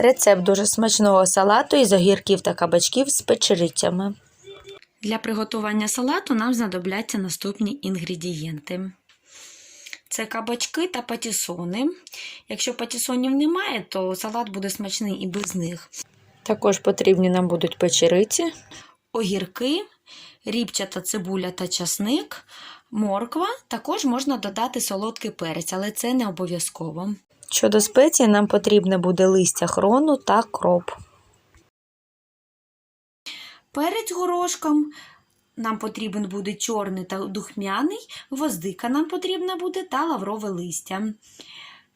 Рецепт дуже смачного салату із огірків та кабачків з печерицями. Для приготування салату нам знадобляться наступні інгредієнти. Це кабачки та патісони. Якщо патісонів немає, то салат буде смачний і без них. Також потрібні нам будуть печериці, огірки, ріпчата цибуля та часник, морква. Також можна додати солодкий перець, але це не обов'язково. Щодо спецій, нам потрібне буде листя хрону та кроп. Перець горошком нам потрібен буде чорний та духмяний, гвоздика нам потрібна буде та лаврове листя.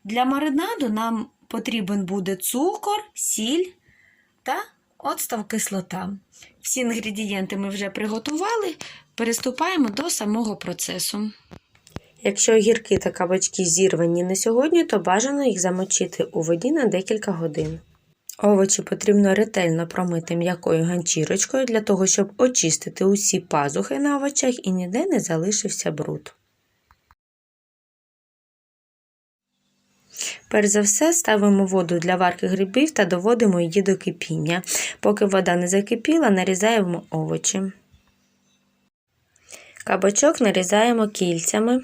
Для маринаду нам потрібен буде цукор, сіль та оцтав кислота. Всі інгредієнти ми вже приготували, переступаємо до самого процесу. Якщо огірки та кабачки зірвані не сьогодні, то бажано їх замочити у воді на декілька годин. Овочі потрібно ретельно промити м'якою ганчірочкою для того, щоб очистити усі пазухи на овочах і ніде не залишився бруд. Перш за все ставимо воду для варки грибів та доводимо її до кипіння. Поки вода не закипіла, нарізаємо овочі. Кабачок нарізаємо кільцями.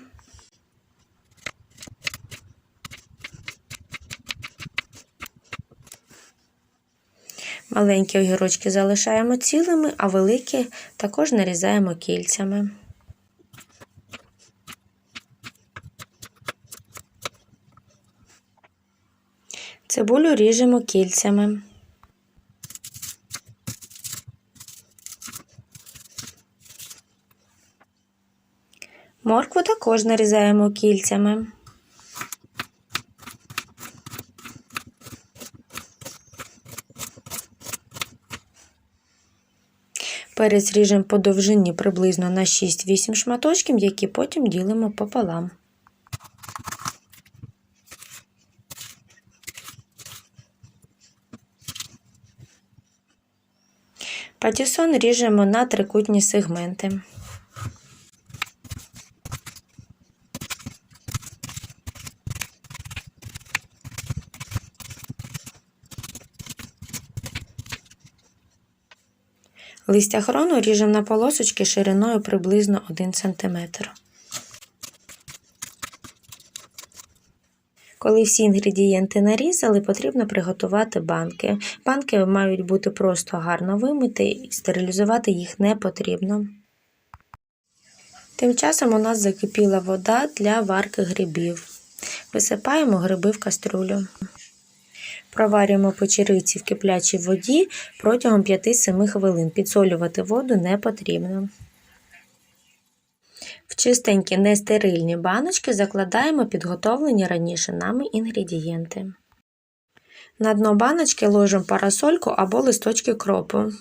Маленькі огірочки залишаємо цілими, а великі також нарізаємо кільцями. Цибулю ріжемо кільцями. Моркву також нарізаємо кільцями. Перець ріжемо по довжині приблизно на 6-8 шматочків, які потім ділимо пополам. Патісон ріжемо на трикутні сегменти. Листя хрону ріжемо на полосочки шириною приблизно 1 см. Коли всі інгредієнти нарізали, потрібно приготувати банки. Банки мають бути просто гарно вимиті, і стерилізувати їх не потрібно. Тим часом у нас закипіла вода для варки грибів. Висипаємо гриби в каструлю. Проварюємо печериці в киплячій воді протягом 5-7 хвилин. Підсолювати воду не потрібно. В чистенькі нестерильні баночки закладаємо підготовлені раніше нами інгредієнти. На дно баночки ложимо парасольку або листочки кропу.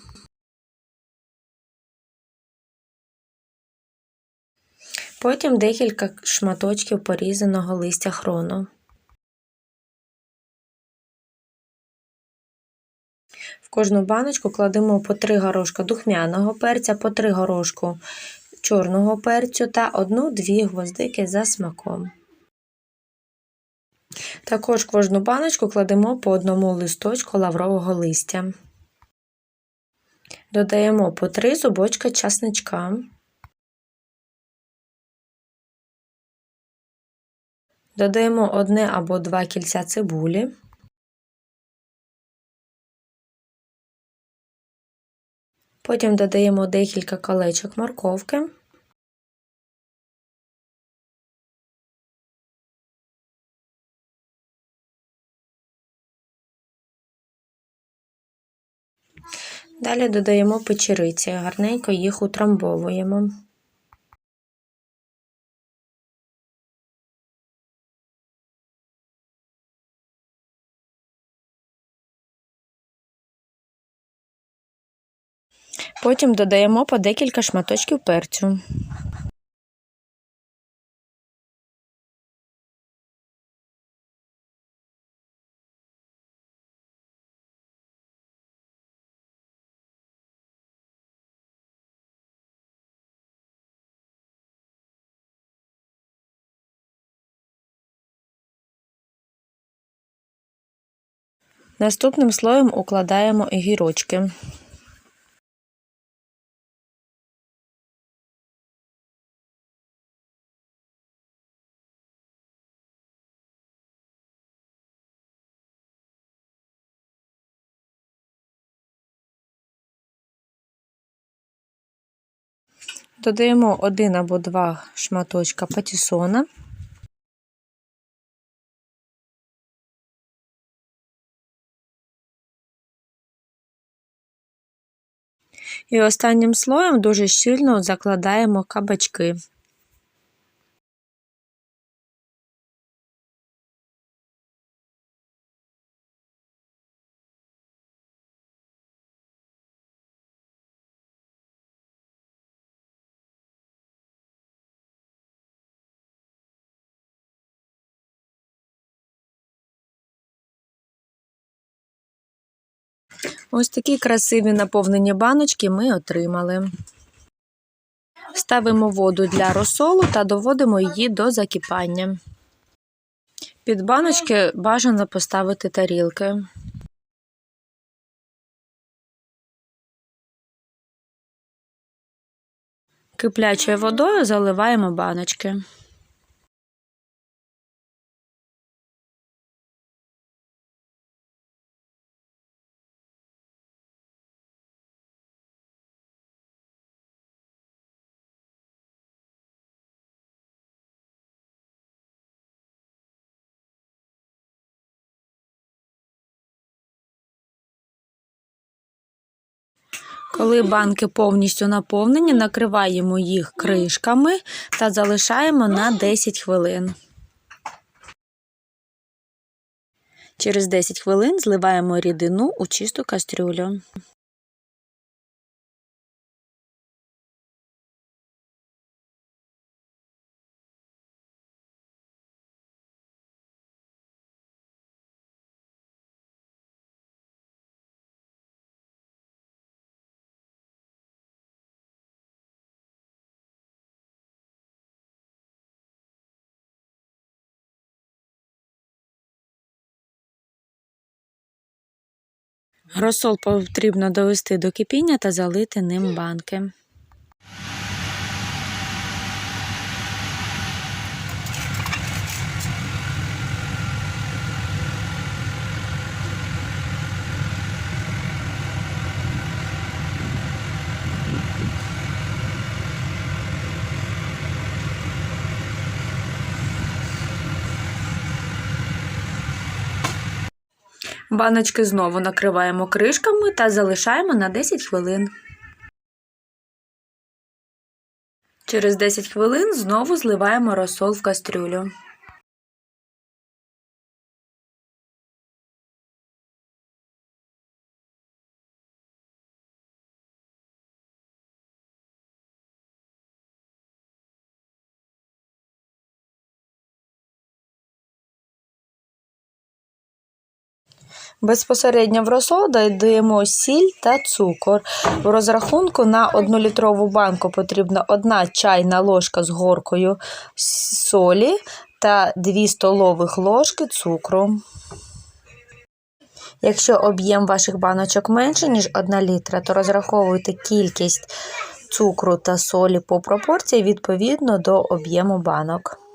Потім декілька шматочків порізаного листя хрону. В кожну баночку кладемо по 3 горошка духмяного перця, по 3 горошку чорного перцю та 1-2 гвоздики за смаком. Також в кожну баночку кладемо по одному листочку лаврового листя. Додаємо по 3 зубочка часничка. Додаємо одне або два кільця цибулі. Потім додаємо декілька колечок морковки. Далі додаємо печериці, гарненько їх утрамбовуємо. Потім додаємо по декілька шматочків перцю. Наступним слоєм укладаємо гірочки. Додаємо один або два шматочка патісона. І останнім слоєм дуже щільно закладаємо кабачки. Ось такі красиві наповнені баночки ми отримали. Ставимо воду для розсолу та доводимо її до закипання. Під баночки бажано поставити тарілки. Киплячою водою заливаємо баночки. Коли банки повністю наповнені, накриваємо їх кришками та залишаємо на 10 хвилин. Через 10 хвилин зливаємо рідину у чисту кастрюлю. Розсол потрібно довести до кипіння та залити ним банки. Баночки знову накриваємо кришками та залишаємо на 10 хвилин. Через 10 хвилин знову зливаємо розсол в кастрюлю. Безпосередньо в розсол додаємо сіль та цукор. В розрахунку на 1-літрову банку потрібна 1 чайна ложка з горкою солі та 2 столових ложки цукру. Якщо об'єм ваших баночок менше, ніж 1 літра, то розраховуйте кількість цукру та солі по пропорції відповідно до об'єму банок.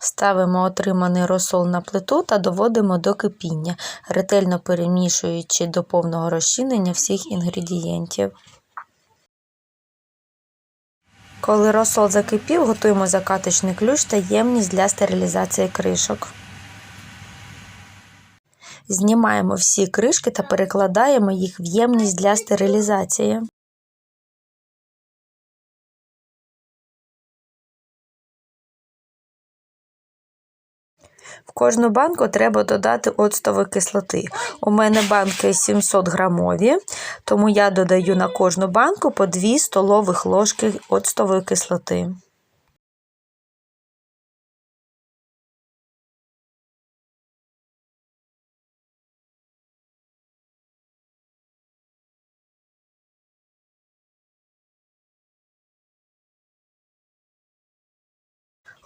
Ставимо отриманий розсол на плиту та доводимо до кипіння, ретельно перемішуючи до повного розчинення всіх інгредієнтів. Коли розсол закипів, готуємо закаточний ключ та ємність для стерилізації кришок. Знімаємо всі кришки та перекладаємо їх в ємність для стерилізації. В кожну банку треба додати оцтової кислоти. У мене банки 700 грамові, тому я додаю на кожну банку по 2 столових ложки оцтової кислоти.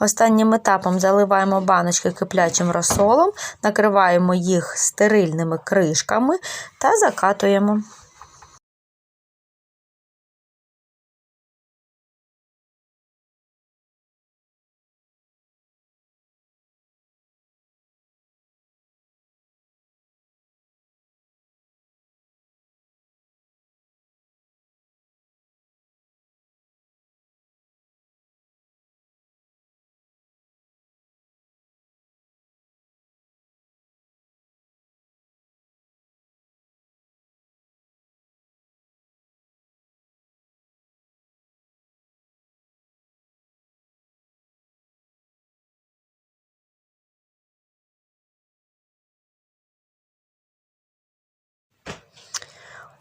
Останнім етапом заливаємо баночки киплячим розсолом, накриваємо їх стерильними кришками та закатуємо.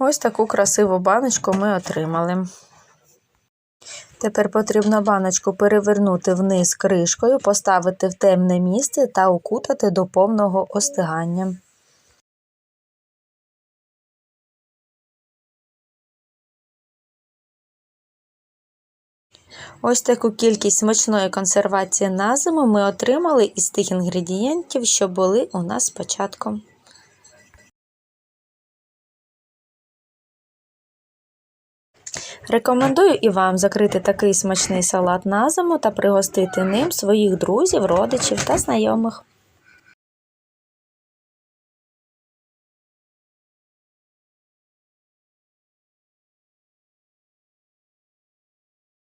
Ось таку красиву баночку ми отримали. Тепер потрібно баночку перевернути вниз кришкою, поставити в темне місце та укутати до повного остигання. Ось таку кількість смачної консервації на зиму ми отримали із тих інгредієнтів, що були у нас спочатку. Рекомендую і вам закрити такий смачний салат на зиму та пригостити ним своїх друзів, родичів та знайомих.